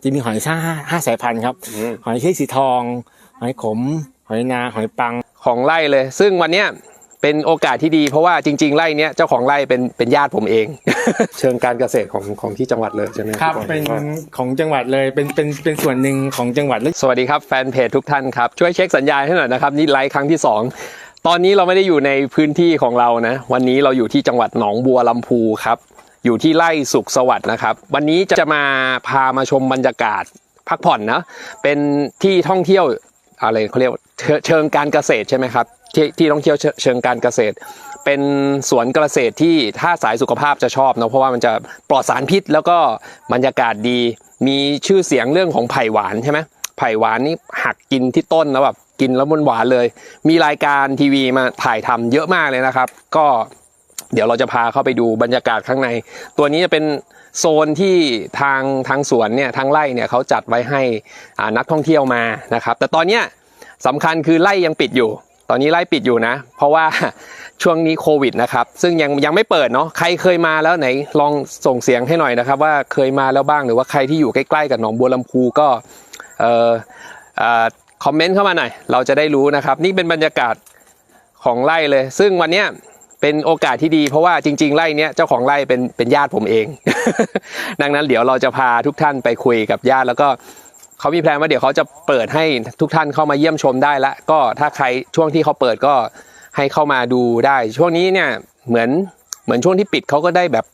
จะมีหอยซ่าห้าห้าสายพันธุ์ครับอืมหอยเชษสีทอง หอยขม หอยนา หอยปัง ของไร่เลย ซึ่งวันเนี้ยเป็นโอกาสที่ดีเพราะว่าจริง ๆ ไร่เนี้ยเจ้าของไร่เป็นเป็นญาติผมเอง เชิงการเกษตรของของที่จังหวัดเลยใช่ไหมครับ พี่อยเป็นของจังหวัดเลย เป็น เป็น เป็นส่วนหนึ่งของจังหวัดเลยสวัสดีครับแฟนเพจทุกท่านครับ ช่วยเช็คสัญญาณให้หน่อยนะครับนี่ไลฟ์ครั้งที่2ตอนนี้เราไม่ได้อยู่ในพื้นที่ของเรานะ วันนี้เราอยู่ที่จังหวัดหนองบัวลำพูครับ อยู่ที่ไร่สุขสวัสดิ์นะครับ วันนี้จะมาพามาชมบรรยากาศพักผ่อนนะเป็นที่ท่องเที่ยวอะไรเขาเรียกเชิงการเกษตรใช่ไหมครับที่ที่ท่องเที่ยวเชิเชิงการเกษตร เป็นสวนเกษตรที่ถ้าสายสุขภาพจะชอบเนาะเพราะว่ามันจะปลอดสารพิษแล้วก็บรรยากาศดี มีชื่อเสียงเรื่องของไผ่หวานใช่ไหมไผ่หวานนี่หักกินที่ต้นแล้วแบบกินแล้วมันหวานเลย มีรายการทีวีมาถ่ายทำเยอะมากเลยนะครับ ก็ เดี๋ยวเราจะพาเข้าไปดูบรรยากาศข้างใน ตัวนี้จะเป็นโซนที่ทางทางสวนเนี่ยทางไร่เนี่ยเขาจัดไว้ให้นักท่องเที่ยวมานะครับ แต่ตอนเนี้ยสำคัญคือไร่ยังปิดอยู่ ตอนนี้ไร่ปิดอยู่นะ เพราะว่าช่วงนี้โควิดนะครับ ซึ่งยังยังไม่เปิดเนาะ ใครเคยมาแล้วไหนลองส่งเสียงให้หน่อยนะครับ ว่าเคยมาแล้วบ้างหรือว่าใครที่อยู่ใกล้ๆกับหนองบัวลำพูก็เออเอ่อคอมเมนต์เข้ามาหน่อย เราจะได้รู้นะครับ นี่เป็นบรรยากาศของไร่เลย ซึ่งวันเนี้ย เป็นโอกาสที่ดีเพราะว่าจริง ๆไร่เนี้ยเจ้าของไร่เป็นเป็นญาติผมเอง ดังนั้นเดี๋ยวเราจะพาทุกท่านไปคุยกับญาติแล้วก็เขามีแพลนว่าเดี๋ยวเขาจะเปิดให้ทุกท่านเข้ามาเยี่ยมชมได้ละก็ถ้าใครช่วงที่เขาเปิดก็ให้เข้ามาดูได้ ช่วงนี้เนี่ยเหมือนเหมือนช่วงที่ปิดเขาก็ได้แบบ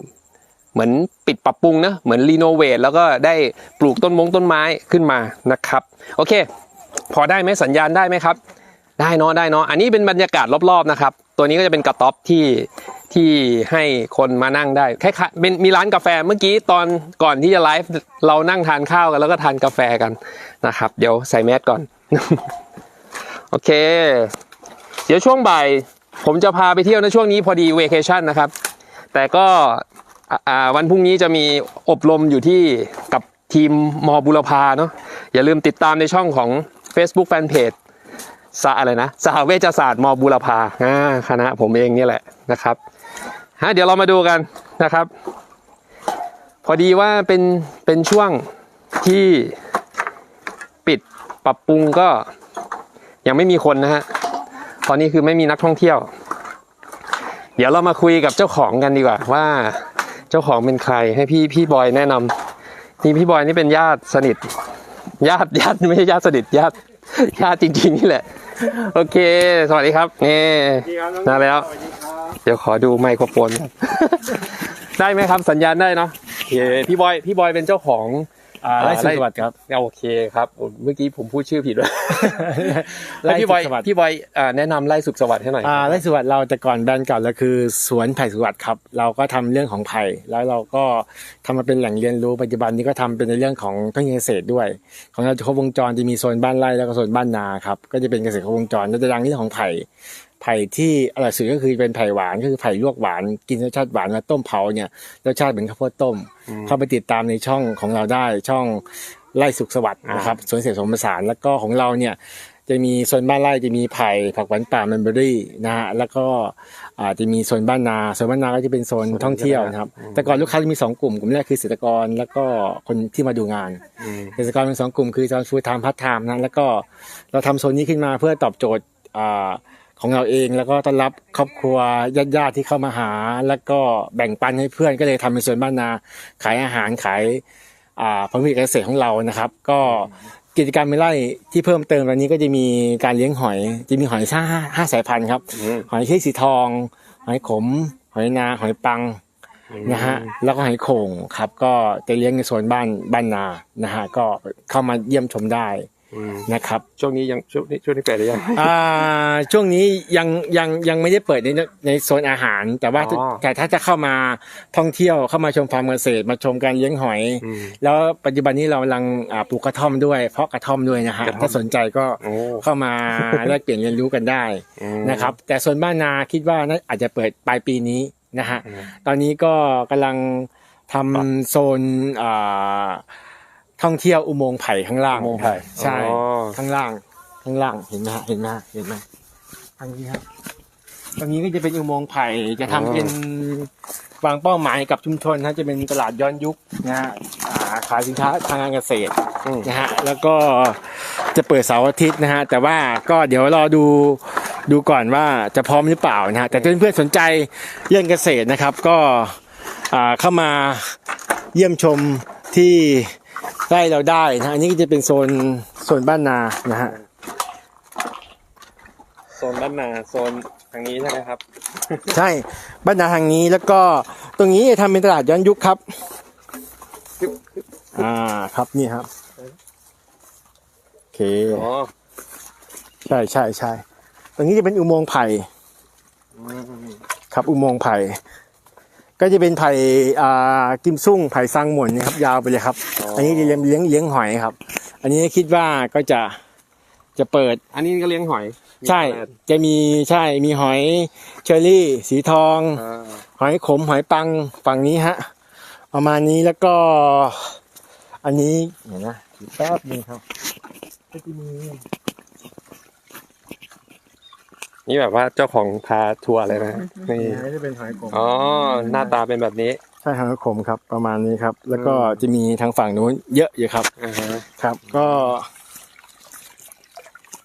เหมือนปิดปรับปรุงนะเหมือนรีโนเวทแล้วก็ได้ปลูกต้นมงต้นไม้ขึ้นมานะครับ โอเค พอได้ไหมสัญญาณได้ไหมครับ ได้เนาะได้เนาะอันนี้เป็นบรรยากาศรอบๆนะครับ ตัวนี้ก็จะเป็นกระต๊อบที่ที่ให้คนมานั่งได้แคล้ายๆเป็นมีร้านกาแฟเมื่อกี้ตอนก่อนที่จะไลฟ์เรานั่งทานข้าวกันแล้วก็ทานกาแฟกันนะครับ เดี๋ยวใส่แมสก่อน โอเค เดี๋ยวช่วงบ่าย ผมจะพาไปเที่ยวในช่วงนี้พอดีเวเคชั่นนะครับ แต่ก็วันพรุ่งนี้จะมีอบรมอยู่ที่กับทีมมอบุรพาเนาะอย่าลืมติดตามในช่องของ Facebook Fanpage สาอะไรนะสหเวชศาสตร์มบูรพาอ่าคณะผมเองนี่แหละนะครับฮะเดี๋ยวเรามาดูกันนะครับ พอดีว่าเป็นเป็นช่วงที่ปิดปรับปรุงก็ยังไม่มีคนนะฮะตอนนี้คือไม่มีนักท่องเที่ยว เดี๋ยวเรามาคุยกับเจ้าของกันดีกว่าว่าเจ้าของเป็นใครให้พี่พี่บอยแนะนำนี่พี่บอยนี่เป็นญาติสนิท ญาติญาติไม่ใช่ญาติสนิทญาติ ญาติจริงๆนี่แหละ โอเค สวัสดีครับ นี่มาแล้ว เดี๋ยวขอดูไมโครโฟน ได้ไหมครับ สัญญาณได้เนาะโอเคพี่บอย พี่บอยเป็นเจ้าของ อ่าไร่สุขสวัสดิ์ครับโอเคครับโอ้เมื่อกี้ผมพูดชื่อผิดด้วยไร่ให้พี่สุบขอยสวัสดิ์พี่บอยอ่าแนะนำไร่สุขสวัสดิ์ให้หน่อยอ่าไร่สุขสวัสดิ์เราแต่ก่อนแบรนด์เก่าเราคือสวนไผ่สุขสวัสดิ์ครับ เราก็ทำเรื่องของไผ่แล้วเราก็ทำมาเป็นแหล่งเรียนรู้ปัจจุบันนี้ก็ทำเป็นในเรื่องของเทคนิคเกษตรด้วย ของเราจะครบวงจรจะมีโซนบ้านไร่แล้วก็โซนบ้านนาครับก็จะเป็นเกษตรครบวงจรเราจะดังเรื่องของไผ่ ไผ่ที่อร่อยสุดก็คือเป็นไผ่หวานก็คือไผ่ลวกหวาน กินรสชาติหวานแล้วต้มเผาเนี่ยรสชาติเหมือนข้าวโพดต้ม เข้าไปติดตามในช่องของเราได้ช่องไร่สุขสวัสดิ์นะครับสวนเกษตรผสมผสานแล้วก็ของเราเนี่ยจะมีโซนบ้านไร่จะมีไผ่ผักหวานป่าแมนเบอรี่นะฮะแล้วก็อ่าจะมีโซนบ้านนาโซนบ้านนาก็จะเป็นโซนท่องเที่ยวนะครับ แต่ก่อนลูกค้าจะมีสองกลุ่มกลุ่มแรกคือเกษตรกรแล้วก็คนที่มาดูงานเกษตรกรเป็นสองกลุ่มคือจะฟูลไทม์พาร์ทไทม์นะแล้วก็เราทำโซนนี้ขึ้นมาเพื่อตอบโจทย์อ่า ของเราเองแล้วก็ต้อนรับครอบครัวญาติๆที่เข้ามาหา แล้วก็แบ่งปันให้เพื่อนก็เลยทำเป็นโซนบ้านนาขายอาหารขายอ่าผลผลิตการเกษตรของเรานะครับ ก็กิจกรรมในไร่ที่เพิ่มเติมวันนี้ก็จะมีการเลี้ยงหอยจะมีหอยซ่าห้าห้าสายพันธุ์ครับอืมหอยเชษสีทอง หอยขม หอยนาหอยปังนะฮะแล้วก็หอยโข่งครับ ก็จะเลี้ยงในโซนบ้านบ้านนานะฮะก็เข้ามาเยี่ยมชมได้อืม นะครับช่วงนี้ยังช่วงนี้ช่วงนี้เปิดหรือยังอ่าช่วงนี้ยังยังยังไม่ได้เปิดในในโซนอาหาร แต่ว่าอ๋อแต่ถ้าจะเข้ามาท่องเที่ยวเข้ามาชมฟาร์มเกษตรมาชมการเลี้ยงหอยอืมแล้วปัจจุบันนี้เรากำลังอ่าปลูกกระท่อมด้วยเพาะกระท่อมด้วยนะฮะกระท่อมถ้าสนใจก็โอ้เข้ามาแลกเปลี่ยนเรียนรู้กันได้อืมนะครับ แต่ส่วนบ้านนาคิดว่าน่าอาจจะเปิดปลายปีนี้นะฮะอืมตอนนี้ก็กำลังทำโซนอ่า ท่องเที่ยวอุโมงค์ไผ่ข้างล่างอุโมงค์ไผ่ใช่อ๋อ ข้างล่าง ข้างล่างเห็นไหมฮะเห็นไหมฮะเห็นไหมทางนี้ครับตรงนี้ก็จะเป็นอุโมงค์ไผ่จะทำเป็นวางเป้าหมายกับชุมชนนะจะเป็นตลาดย้อนยุคนะฮะอ่าขายสินค้าทางการเกษตร อืม นะฮะแล้วก็จะเปิดเสาร์อาทิตย์นะฮะแต่ว่าก็เดี๋ยวรอดูดูก่อนว่าจะพร้อมหรือเปล่านะฮะแต่ถ้าเพื่อนๆสนใจเรื่องเกษตรนะครับก็อ่าเข้ามาเยี่ยมชมที่ ไร่เราได้นะฮะอันนี้ก็จะเป็นโซนโซนบ้านนานะฮะโซนด้านหน้าโซนทางนี้ใช่ไหมครับ ใช่บ้านนาทางนี้แล้วก็ตรงนี้จะทำเป็นตลาดย้อนยุคครับอ่าครับนี่ครับโอเคอ๋อใช่ใช่ใช่ตรงนี้จะเป็นอุโมงค์ไผ่ครับอุโมงค์ไผ่ก็จะเป็นไผ่อ่ากิมซุ่งไผ่ซังหมวนนะครับยาวไปเลยครับอั นนี้จะเลี้ยงเลี้ยงเลี้ยงหอยครับ อันนี้คิดว่าก็จะจะเปิด อันนี้ก็เลี้ยงหอยใช่จะมีใช่มีหอยเชอรี่ สีทอง อ่าหอยขมหอยปังฝั่งนี้ฮะประมาณนี้แล้วก็ อันนี้เดี๋ยวนะแป๊บนึงครับก็จะมีนี่แบบว่าเจ้าของพาทัวร์เลยนะนี่อันนี้จะเป็นหอยขมอ๋อหน้าตาเป็นแบบนี้ใช่หอยขมครับประมาณนี้ครับ แล้วก็จะมีทางฝั่งนู้นเยอะอยู่ครับอ่าฮะครับ ก็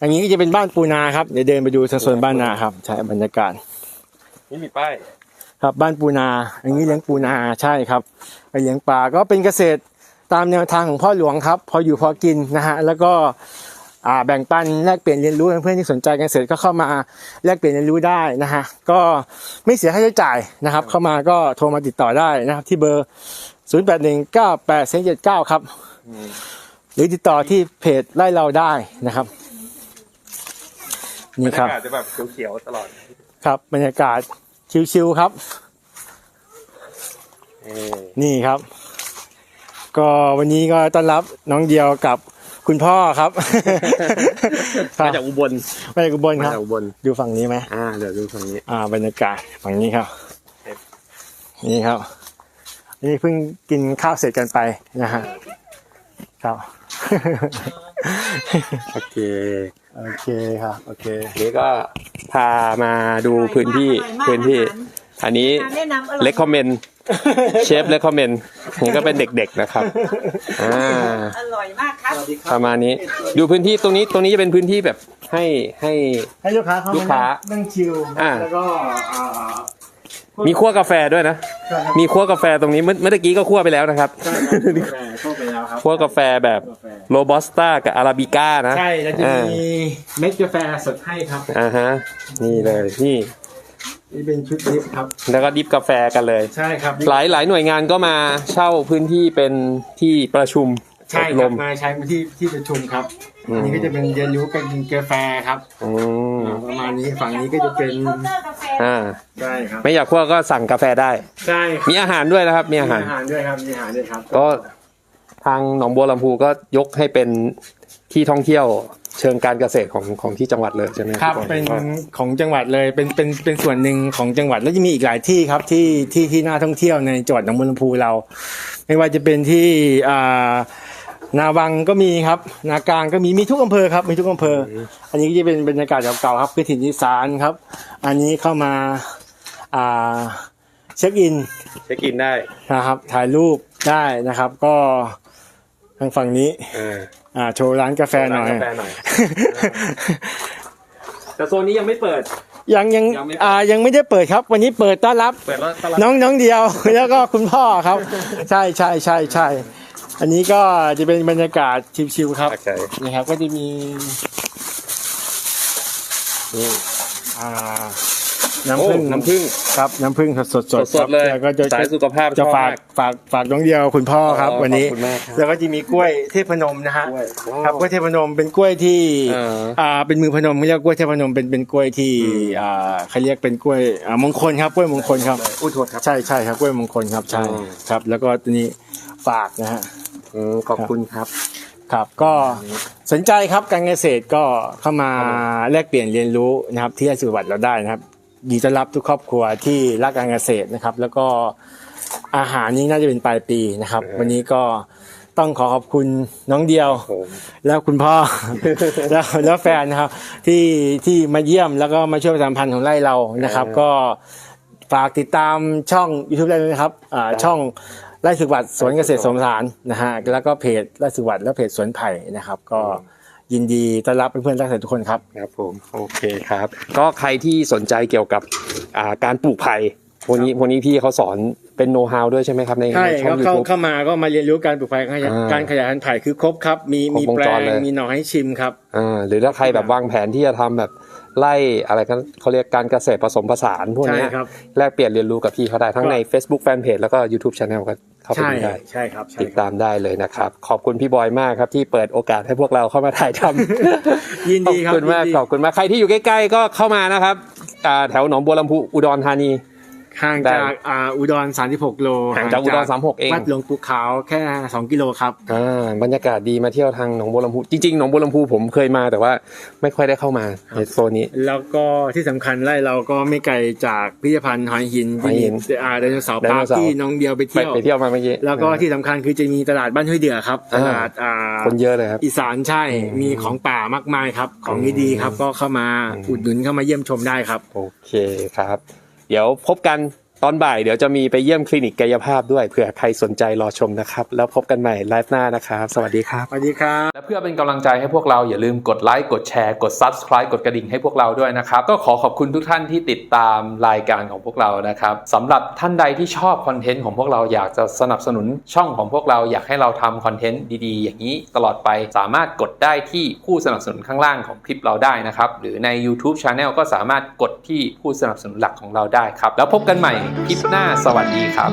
อันนี้ก็จะเป็นบ้านปูนาครับเดี๋ยวเดินไปดูโซนบ้านนาครับใช่บรรยากาศนี่มีป้ายครับบ้านปูนา อันนี้เลี้ยงปูนาใช่ครับไปเลี้ยงปลาก็เป็นเกษตรตามแนวทางของพ่อหลวงครับ พออยู่พอกินนะฮะแล้วก็อ่า แบ่งปันแลกเปลี่ยนเรียนรู้เพื่อนๆที่สนใจการเกษตรก็เข้ามาแลกเปลี่ยนเรียนรู้ได้นะฮะก็ไม่เสียค่าใช้จ่ายนะครับ เข้ามาก็โทรมาติดต่อได้นะครับที่เบอร์ 0 8 1 9 8 4 7 9 ครับ หรือติดต่อที่เพจไล่เราได้นะครับบรนี่รครัยาบกาศจะแบบเขียวๆตลอดครับบรรยากาศชิวๆครับนี่นี่ครับ ก็วันนี้ก็ต้อนรับน้องเดียวกับ คุณพ่อครับ มาจากอุบลมาจากอุบลมาครับ จากอุบลดูฝั่งนี้ไหมอ่าเดี๋ยวดูทางนี้ อ่า บรรยากาศฝั่งนี้ครับ ครับ นี่ครับอันนี่เพิ่งกินข้าวเสร็จกันไปนะฮะครับ โอเคโอเคครับ โอเค นี่ก็พามาดูพื้นที่อร่อยมากพื้นที่ อาหารอันนี้แนะนำอร่อยเลคคอมเมนเชฟเลคคอมเมนนี่ก็เป็นเด็กๆนะครับอ่าอร่อยมากครับประมาณนี้ดูพื้นที่ตรงนี้ตรงนี้จะเป็นพื้นที่แบบให้ให้ ให้ลูกค้าเข้าลูมากค้านั่งชิลอ่า แล้วก็อ่ามีคั่วกาแฟด้วยนะ ใช่ครับมีคั่วกาแฟตรงนี้เมื่อเมื่อตะกี้ก็คั่วไปแล้วนะครับใช่ครับกาแฟเข้าไปแล้วครับ คั่วกาแฟแบบกาแฟโรบัสต้ากับอาราบิก้านะใช่แล้วจะอ่ามีเม็ดกาแฟสดให้ครับ อ่าฮะนี่เลยนี่ นี่เป็นชุดลิฟต์ครับ แล้วก็ดิฟกาแฟกันเลย ใช่ครับหลายหลายหน่วยงานก็มาเช่าพื้นที่เป็นที่ประชุมใช่อบครรับมมาใช้ที่ที่ประชุมครับอืมอันนี้ก็จะเป็นเรียนรู้การกินกาแฟครับอืมประมาณนี้ฝั่งนี้ก็จะเป็นเคาน์เตอร์กาแฟอ่าใช่ครับไม่อยากคั่วก็สั่งกาแฟได้ใช่มีอาหารด้วยนะครับมีมีอาหารอาหารด้วยครับมีอาหารด้วยครับ ก็ทางหนองบัวลำพูก็ยกให้เป็นที่ท่องเที่ยว เชิงการเกษตรของของที่จังหวัดเลยใช่ไหมครับพี่บอลเป็นของจังหวัดเลยเป็นเป็นเป็นส่วนหนึ่งของจังหวัดแล้วจะมีอีกหลายที่ครับที่ที่ที่น่าท่องเที่ยวในจังหวัดหนองบัวลำพูเรา ไม่ว่าจะเป็นที่อ่านาวังก็มีครับ นากลางก็มีมีทุกอำเภอครับมีทุกอำเภอ อันนี้ก็จะเป็นบรรยากาศเก่าๆครับคือถิ่นอีสานครับ อันนี้เข้ามาอ่าเช็คอินเช็คอินได้นะครับ ถ่ายรูปได้นะครับ ก็ทางฝั่งนี้ อ่าอ่าโชว์ร้านกาแฟหน่อย ร้ากาแฟหน่อย แต่โซนนี้ยังไม่เปิด ยังยังยังไม่อ่ายังไม่ได้เปิดครับ วันนี้เปิดต้อนรับ เปิดแล้วตลาดน้องน้องเดียว แล้วก็คุณพ่อครับ ใช่ใช่ใช่ใช่อันนี้ก็จะเป็นบรรยากาศชิวๆครับ โอเคนะครับก็จะมีนี่อ่า น้ำโอ้ผึ้งน้ำผึ้งครับน้ำผึ้งสดสดสครัดๆเลยแล้วก็จะสายสุขภาพจะชอบฝากมากฝากฝากน้องเดียวคุณพ่อครับอ๋อวันนี้ขอบคุณมากครับแล้วก็จะมีกล้วยเทพนมนะฮะกล้วยว้าวครับกล้วยเทพนมเป็นกล้วยที่อ่าอ่าเป็นมือพนมไม่เรียกกล้วยเทพนมเป็นเป็นกล้วยที่อืมอ่าเขาเรียกเป็นกล้วยอ่ามงคลครับกล้วยมงคลครับอุ้ยโทษครับใช่ใช่ครับกล้วยมงคลครับใช่อืมครับ แล้วก็ตัวนี้ฝากนะฮะอืมขอบคุณครับครับก็สนใจครับการเกษตรก็เข้ามาแลกเปลี่ยนเรียนรู้นะครับที่อาชีววัตเราได้นะครับยิน ดีต้อนรับทุกครอบครัวที่รักการเกษตรนะครับ แล้วก็อาหารนี้น่าจะเป็นปลายปีนะครับครับ วันนี้ก็ต้องขอขอบคุณน้องเดียวผมแล้วคุณพ่อ แล้วแล้วแฟนนะครับ ที่ที่มาเยี่ยมแล้วก็มาช่วยประชาสัมพันธ์ของไร่เรานะครับอ่าก็ฝากติดตามช่อง YouTube ได้เลยนะครับอ่าช่องไร่สุขวัตสวนเกษตรสมสารนะฮะแล้วก็เพจไร่สุขวัตและเพจสวนไผ่นะครับ ก็ ยินดีต้อนรับเพื่อนๆนักเกษตรทุกคนครับครับผมโอเคครับ ก็ใครที่สนใจเกี่ยวกับอ่าการปลูกไผ่พวกนี้พวกนี้พี่เขาสอนเป็นโน้ตฮาวด้วยใช่ไหมครับในใช่ในช่องก็เข้า YouTube เข้ามาก็มาเรียนรู้การปลูกไผ่การขยายอ่าการขยายพันธุ์ไผ่คือครบครับ มีครบมีวงแปลจรงเลย มีหน่อให้ชิมครับ อ่าหรือถ้าใครแบบวางแผนที่จะทำแบบ ไล่อะไรกันเขาเรียกการเกษตรผสมผสานพวกเนี้ยใช่ครับแลกเปลี่ยนเรียนรู้กับพี่เขาได้ทั้งใน Facebook Fanpage แล้วก็ YouTube Channel ก็เข้าไปใช่ดูได้ใช่ครับใช่ติดครับตามได้เลยนะครับ ขอบคุณพี่บอยมากครับที่เปิดโอกาสให้พวกเราเข้ามาถ่ายทำยินขอบดีครับคุณมากยินดีขอบคุณมากใครที่อยู่ใกล้ๆก็เข้ามานะครับอ่าแถวหนองบัวลำพูอุดรธานี ห่างจากอ่าอุดร36โลห่างจากอุดร36เองวัดหลวงปู่ขาวแค่2กิโลครับอ่าบรรยากาศดีมาเที่ยวทางหนองบัวลำพูจริงๆหนองบัวลำพูผมเคยมาแต่ว่าไม่ค่อยได้เข้ามาในโซนนี้ แล้วก็ที่สำคัญไร่เราก็ไม่ไกลจากพิพิธภัณฑ์หอยหินหอยหินที่อ่าไดโนเสาร์ไดปาโนร์คเสาร์ที่น้องเดียวไปไปเที่ยวไปเที่ยวมาเมื่อกี้แล้วก็ที่สำคัญคือจะมีตลาดบ้านห้วยเดือครับตอ่าลาดอ่าคนเยอะเลยครับอีสานใช่มีของป่ามากมายครับ ของดีๆครับก็เข้ามาอืมอุดหนุนเข้ามาเยี่ยมชมได้ครับ โอเคครับ เดี๋ยวพบกัน ตอนบ่ายเดี๋ยวจะมีไปเยี่ยมคลินิกกายภาพด้วยเผื่อใครสนใจรอชมนะครับ แล้วพบกันใหม่ไลฟ์หน้านะครับ สวัสดีครับ สวัสดีครับ และเพื่อเป็นกำลังใจให้พวกเราอย่าลืมกดไลค์กดแชร์กด Subscribe กดกระดิ่งให้พวกเราด้วยนะครับ ก็ขอขอบคุณทุกท่านที่ติดตามรายการของพวกเรานะครับสำหรับท่านใดที่ชอบคอนเทนต์ของพวกเราอยากจะสนับสนุนช่องของพวกเราอยากให้เราทำคอนเทนต์ดีๆ อย่างนี้ตลอดไปสามารถกดได้ที่ผู้สนับสนุนข้างล่างของคลิปเราได้นะครับ หรือใน YouTube Channel ก็สามารถกดที่ผู้สนับสนุนหลักของเราได้ครับ แล้วพบกันใหม่คลิปหน้าสวัสดีครับ